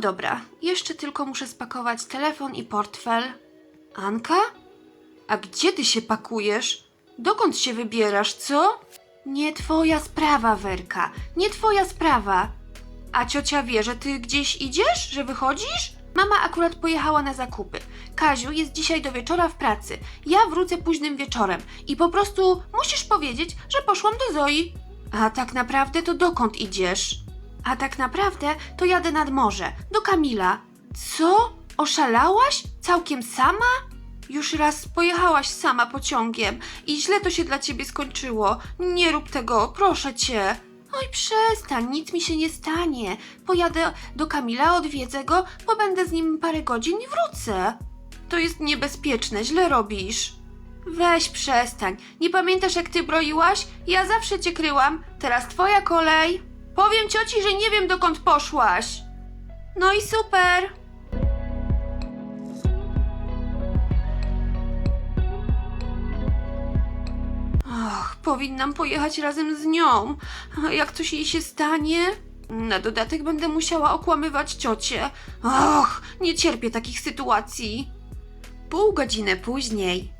dobra, jeszcze tylko muszę spakować telefon i portfel. Anka? A gdzie ty się pakujesz? Dokąd się wybierasz, co? Nie twoja sprawa, Werka, nie twoja sprawa. A ciocia wie, że ty gdzieś idziesz, że wychodzisz? Mama akurat pojechała na zakupy. Kaziu jest dzisiaj do wieczora w pracy. Ja wrócę późnym wieczorem i po prostu musisz powiedzieć, że poszłam do Zoi. A tak naprawdę to dokąd idziesz? A tak naprawdę to jadę nad morze, do Kamila. Co? Oszalałaś? Całkiem sama? Już raz pojechałaś sama pociągiem i źle to się dla ciebie skończyło. Nie rób tego, proszę cię. Oj, przestań, nic mi się nie stanie. Pojadę do Kamila, odwiedzę go, pobędę z nim parę godzin i wrócę. To jest niebezpieczne, źle robisz. Weź przestań. Nie pamiętasz jak ty broiłaś? Ja zawsze cię kryłam. Teraz twoja kolej. Powiem cioci, że nie wiem dokąd poszłaś. No i super. Och, powinnam pojechać razem z nią. Jak coś jej się stanie? Na dodatek będę musiała okłamywać ciocię. Och, nie cierpię takich sytuacji. Pół godziny później.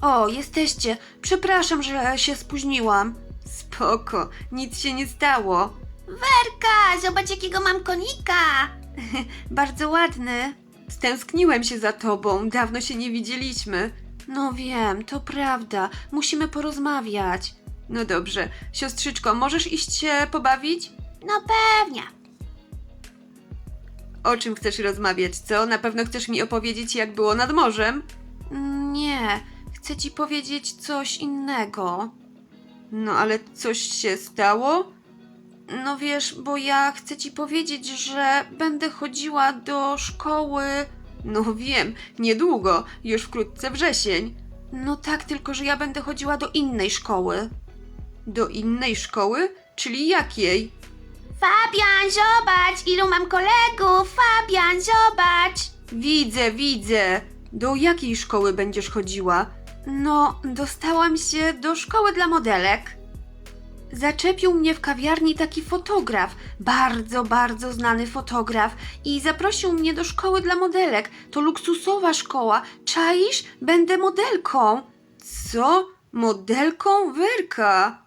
O, jesteście. Przepraszam, że się spóźniłam. Spoko, nic się nie stało. Werka, zobacz jakiego mam konika! Bardzo ładny. Stęskniłem się za tobą, dawno się nie widzieliśmy. No wiem, to prawda, musimy porozmawiać. No dobrze, siostrzyczko, możesz iść się pobawić? No pewnie. O czym chcesz rozmawiać, co? Na pewno chcesz mi opowiedzieć, jak było nad morzem? Nie, chcę ci powiedzieć coś innego. No ale coś się stało? No wiesz, bo ja chcę ci powiedzieć, że będę chodziła do szkoły. No wiem, niedługo, już wkrótce wrzesień. No tak, tylko że ja będę chodziła do innej szkoły. Do innej szkoły? Czyli jakiej? Fabian, zobacz, ilu mam kolegów! Fabian, zobacz! Widzę, widzę. Do jakiej szkoły będziesz chodziła? No, dostałam się do szkoły dla modelek. Zaczepił mnie w kawiarni taki fotograf, bardzo, bardzo znany fotograf i zaprosił mnie do szkoły dla modelek. To luksusowa szkoła. Czaisz? Będę modelką. Co? Modelką? Werka.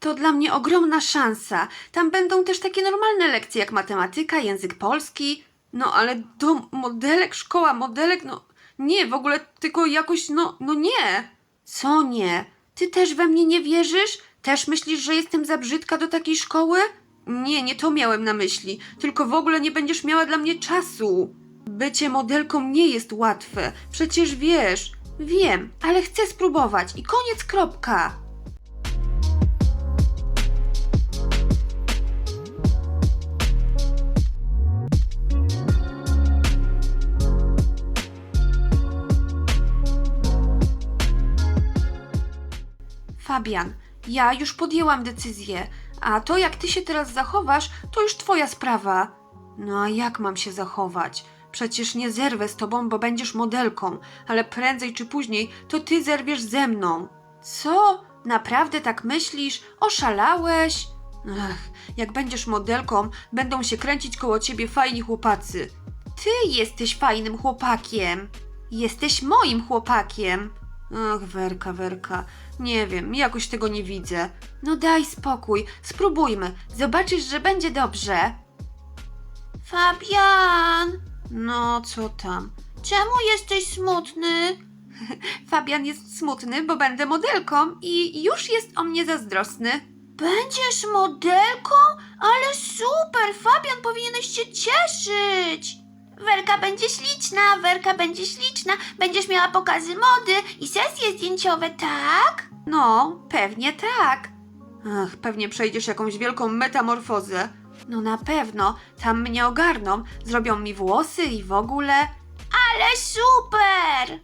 To dla mnie ogromna szansa. Tam będą też takie normalne lekcje jak matematyka, język polski. No ale do modelek, szkoła modelek, no nie, w ogóle tylko jakoś, no, no nie. Co nie? Ty też we mnie nie wierzysz? Też myślisz, że jestem za brzydka do takiej szkoły? Nie, nie to miałem na myśli. Tylko w ogóle nie będziesz miała dla mnie czasu. Bycie modelką nie jest łatwe. Przecież wiesz. Wiem, ale chcę spróbować i koniec kropka. Fabian, ja już podjęłam decyzję, a to jak ty się teraz zachowasz, to już twoja sprawa. No a jak mam się zachować? Przecież nie zerwę z tobą, bo będziesz modelką, ale prędzej czy później to ty zerwiesz ze mną. Co? Naprawdę tak myślisz? Oszalałeś? Ech, jak będziesz modelką, będą się kręcić koło ciebie fajni chłopacy. Ty jesteś fajnym chłopakiem. Jesteś moim chłopakiem. Ach, Werka, Werka, nie wiem, jakoś tego nie widzę. No daj spokój, spróbujmy, zobaczysz, że będzie dobrze. Fabian, No, co tam? czemu jesteś smutny? Fabian jest smutny, bo będę modelką i już jest o mnie zazdrosny. Będziesz modelką? Ale super! Fabian, powinieneś się cieszyć! Werka będzie śliczna, Werka będzie śliczna, będziesz miała pokazy mody i sesje zdjęciowe, tak? No, pewnie tak. Ach, pewnie przejdziesz jakąś wielką metamorfozę. No na pewno, tam mnie ogarną, zrobią mi włosy i w ogóle. Ale super!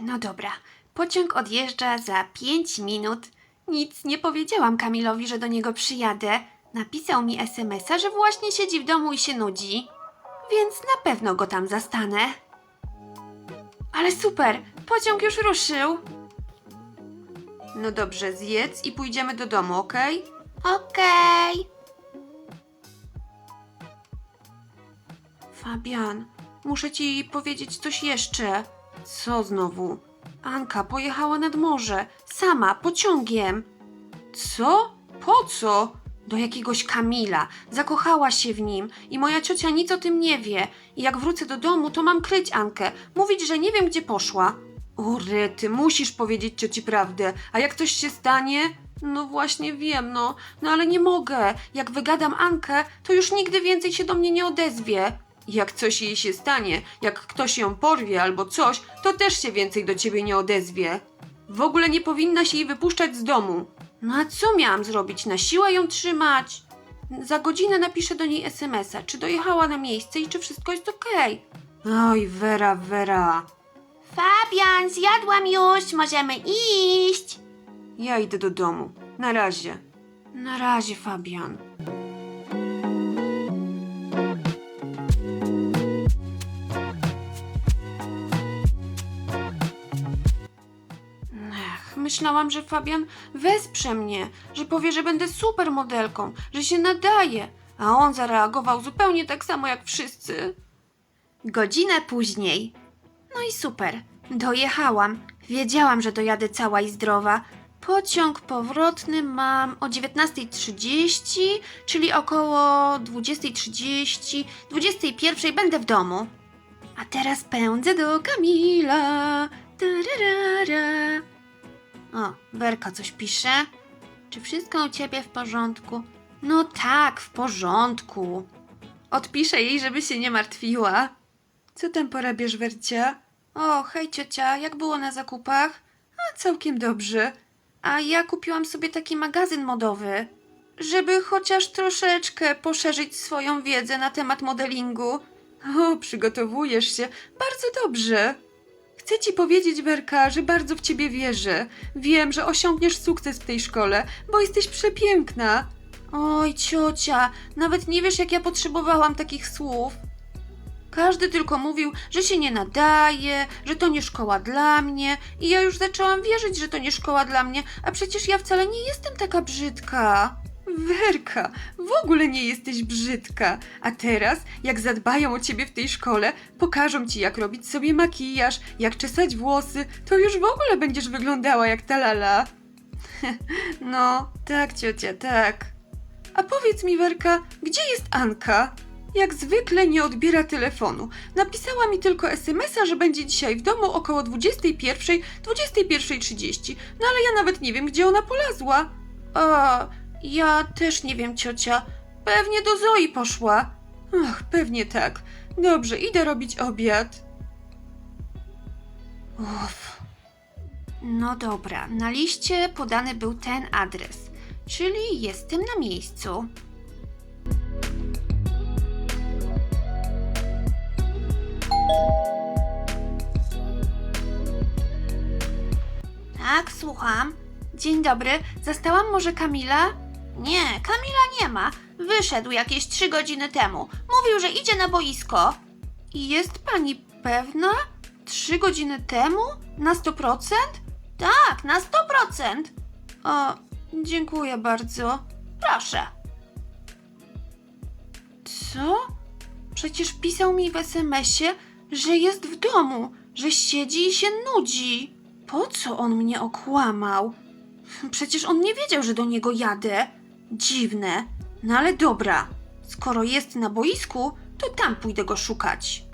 No dobra, pociąg odjeżdża za 5 minut. Nic nie powiedziałam Kamilowi, że do niego przyjadę. Napisał mi SMS-a, że właśnie siedzi w domu i się nudzi. Więc na pewno go tam zastanę. Ale super, pociąg już ruszył. No dobrze, zjedz i pójdziemy do domu, okej? Okej. Fabian, muszę ci powiedzieć coś jeszcze. Co znowu? Anka pojechała nad morze, sama, pociągiem. Co? Po co? Do jakiegoś Kamila. Zakochała się w nim i moja ciocia nic o tym nie wie. I jak wrócę do domu, to mam kryć Ankę, mówić, że nie wiem, gdzie poszła. O, Rety, musisz powiedzieć cioci prawdę. A jak coś się stanie? No właśnie wiem, no. No ale nie mogę. Jak wygadam Ankę, to już nigdy więcej się do mnie nie odezwie. Jak coś jej się stanie, jak ktoś ją porwie albo coś, to też się więcej do ciebie nie odezwie. W ogóle nie powinnaś jej wypuszczać z domu. No a co miałam zrobić? Na siłę ją trzymać? Za godzinę napiszę do niej SMS-a, czy dojechała na miejsce i czy wszystko jest okej. Oj, Wera, Wera. Fabian, zjadłam już, możemy iść. Ja idę do domu. Na razie. Na razie, Fabian. Myślałam, że Fabian wesprze mnie, że powie, że będę super modelką, że się nadaje, a on zareagował zupełnie tak samo jak wszyscy. Godzinę później. No i super. Dojechałam. Wiedziałam, że dojadę cała i zdrowa. Pociąg powrotny mam o 19.30, czyli około 20.30, 21.00 będę w domu. A teraz pędzę do Kamila. Tararara. O, Berka coś pisze. Czy wszystko u ciebie w porządku? No tak, w porządku. Odpiszę jej, żeby się nie martwiła. Co tam porabiasz, Wercia? O, hej ciocia, jak było na zakupach? A, całkiem dobrze. A ja kupiłam sobie taki magazyn modowy, żeby chociaż troszeczkę poszerzyć swoją wiedzę na temat modelingu. O, przygotowujesz się. Bardzo dobrze. Chcę ci powiedzieć, Werka, że bardzo w ciebie wierzę. Wiem, że osiągniesz sukces w tej szkole, bo jesteś przepiękna. Oj, ciocia, nawet nie wiesz, jak ja potrzebowałam takich słów. Każdy tylko mówił, że się nie nadaje, że to nie szkoła dla mnie, i ja już zaczęłam wierzyć, że to nie szkoła dla mnie, a przecież ja wcale nie jestem taka brzydka. Werka, w ogóle nie jesteś brzydka. A teraz, jak zadbają o ciebie w tej szkole, pokażą ci, jak robić sobie makijaż, jak czesać włosy, to już w ogóle będziesz wyglądała jak ta lala. no, tak, ciocia, tak. A powiedz mi, Werka, gdzie jest Anka? Jak zwykle nie odbiera telefonu. Napisała mi tylko SMS-a, że będzie dzisiaj w domu około 21, 21.30. No ale ja nawet nie wiem, gdzie ona polazła. A, ja też nie wiem, ciocia. Pewnie do Zoi poszła. Ach, pewnie tak. Dobrze, idę robić obiad. Uff. No dobra, na liście podany był ten adres, czyli jestem na miejscu. Tak, słucham. Dzień dobry, zastałam może Kamila? Nie, Kamila nie ma. Wyszedł jakieś trzy godziny temu. Mówił, że idzie na boisko. Jest pani pewna? Trzy godziny temu? Na 100%? Tak, na 100%. O, dziękuję bardzo. Proszę. Co? Przecież pisał mi w SMS-ie, że jest w domu, że siedzi i się nudzi. Po co on mnie okłamał? Przecież on nie wiedział, że do niego jadę. Dziwne. No ale dobra. Skoro jest na boisku, to tam pójdę go szukać.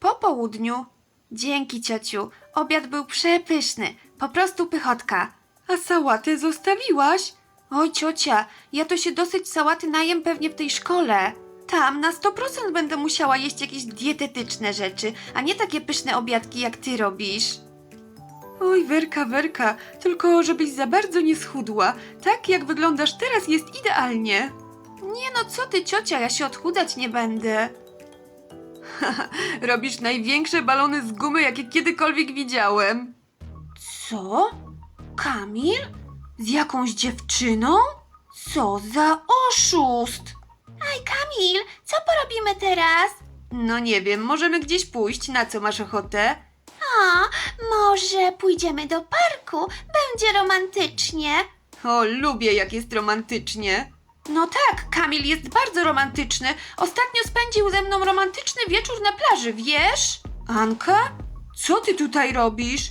Po południu. Dzięki, ciociu. Obiad był przepyszny. Po prostu pychotka. A sałatę zostawiłaś? Oj, ciocia, ja to się dosyć sałaty najem pewnie w tej szkole. Tam na 100% będę musiała jeść jakieś dietetyczne rzeczy, a nie takie pyszne obiadki jak ty robisz. Oj, Werka, Werka, tylko żebyś za bardzo nie schudła. Tak jak wyglądasz teraz jest idealnie. Nie no, co ty, ciocia, ja się odchudzać nie będę. Robisz największe balony z gumy, jakie kiedykolwiek widziałem. Co? Kamil? Z jakąś dziewczyną? Co za oszust! Aj, Kamil, co porobimy teraz? No nie wiem, możemy gdzieś pójść. Na co masz ochotę? A, może pójdziemy do parku? Będzie romantycznie. O, lubię jak jest romantycznie. No tak, Kamil jest bardzo romantyczny. Ostatnio spędził ze mną romantyczny wieczór na plaży, wiesz? Anka? Co ty tutaj robisz?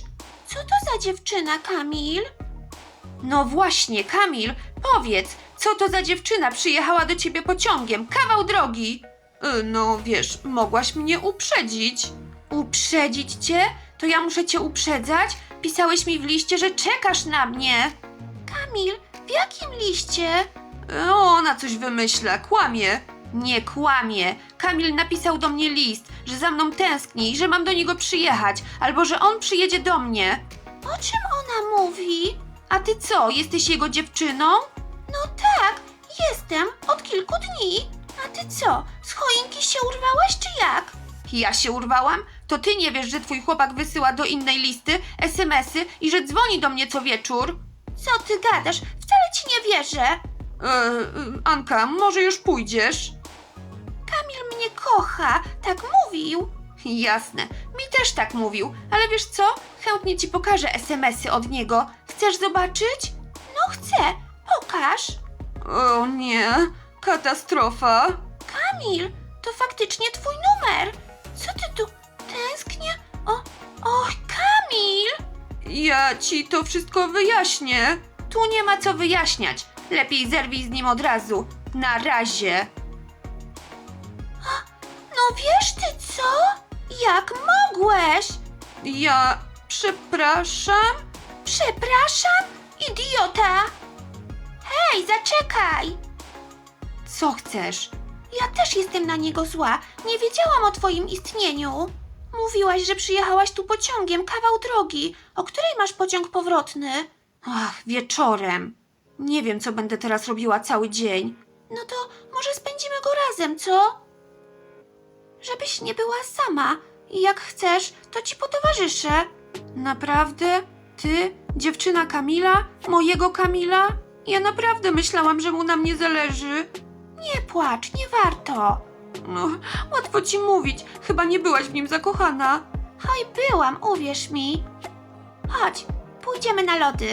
Co to za dziewczyna, Kamil? No właśnie, Kamil, powiedz, co to za dziewczyna przyjechała do ciebie pociągiem, kawał drogi? Y, No wiesz, mogłaś mnie uprzedzić. Uprzedzić cię? To ja muszę cię uprzedzać? Pisałeś mi w liście, że czekasz na mnie. Kamil, w jakim liście? O, ona coś wymyśla, kłamie. Nie kłamie. Kamil napisał do mnie list, że za mną tęskni i że mam do niego przyjechać, albo że on przyjedzie do mnie. O czym ona mówi? A ty co, jesteś jego dziewczyną? No tak, jestem od kilku dni. A ty co, z choinki się urwałaś czy jak? Ja się urwałam? To ty nie wiesz, że twój chłopak wysyła do innej listy SMS-y i że dzwoni do mnie co wieczór? Co ty gadasz? Wcale ci nie wierzę. E, e, Anka, może już pójdziesz? Kamil mnie kocha, tak mówił. Jasne, mi też tak mówił, ale wiesz co? Chętnie ci pokażę SMS-y od niego. Chcesz zobaczyć? No chcę, pokaż. O nie, katastrofa. Kamil, to faktycznie twój numer. Co ty tu tęsknię? O, och, Kamil! Ja ci to wszystko wyjaśnię. Tu nie ma co wyjaśniać. Lepiej zerwij z nim od razu. Na razie. No wiesz ty co? Jak mogłeś? Ja przepraszam. Przepraszam, idiota! Hej, zaczekaj! Co chcesz? Ja też jestem na niego zła. Nie wiedziałam o twoim istnieniu. Mówiłaś, że przyjechałaś tu pociągiem kawał drogi. O której masz pociąg powrotny? Ach, wieczorem. Nie wiem, co będę teraz robiła cały dzień. No to może spędzimy go razem, co? Żebyś nie była sama. I jak chcesz, to ci potowarzyszę. Naprawdę? Ty, dziewczyna Kamila? Mojego Kamila? Ja naprawdę myślałam, że mu na mnie zależy. Nie płacz, nie warto. No, łatwo ci mówić. Chyba nie byłaś w nim zakochana. Hoj, byłam, uwierz mi. Chodź, pójdziemy na lody.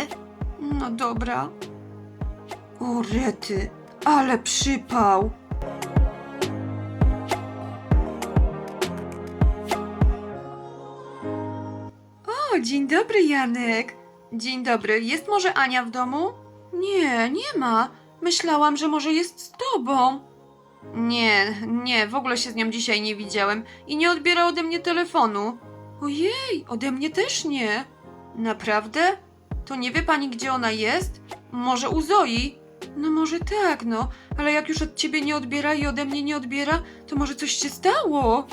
No dobra. O rety, ale przypał. O, dzień dobry, Janek. Dzień dobry. Jest może Ania w domu? Nie, nie ma. Myślałam, że może jest z tobą. Nie, nie, w ogóle się z nią dzisiaj nie widziałem i nie odbiera ode mnie telefonu. Ojej, ode mnie też nie. Naprawdę? To nie wie pani, gdzie ona jest? Może u Zoi? No może tak, no, ale jak już od ciebie nie odbiera i ode mnie nie odbiera, to może coś się stało.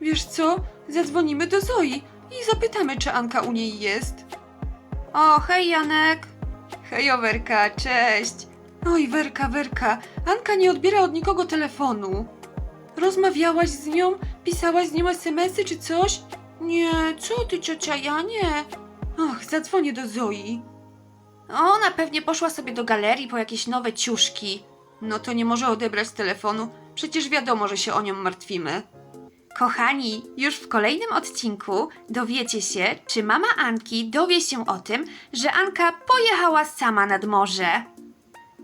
Wiesz co? Zadzwonimy do Zoi i zapytamy, czy Anka u niej jest. O, hej Janek. Hej Werka, cześć. Oj, Werka, Werka, Anka nie odbiera od nikogo telefonu. Rozmawiałaś z nią? Pisałaś z nią smsy czy coś? Nie, co ty ciocia, ja nie. Och, zadzwonię do Zoi. Ona pewnie poszła sobie do galerii po jakieś nowe ciuszki. No to nie może odebrać telefonu, przecież wiadomo, że się o nią martwimy. Kochani, już w kolejnym odcinku dowiecie się, czy mama Anki dowie się o tym, że Anka pojechała sama nad morze.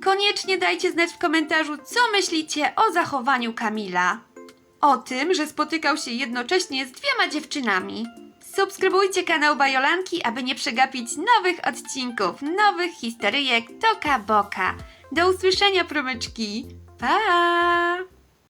Koniecznie dajcie znać w komentarzu, co myślicie o zachowaniu Kamila. O tym, że spotykał się jednocześnie z dwiema dziewczynami. Subskrybujcie kanał Bajolanki, aby nie przegapić nowych odcinków, nowych historyjek Toka Boka. Do usłyszenia, promyczki. Pa!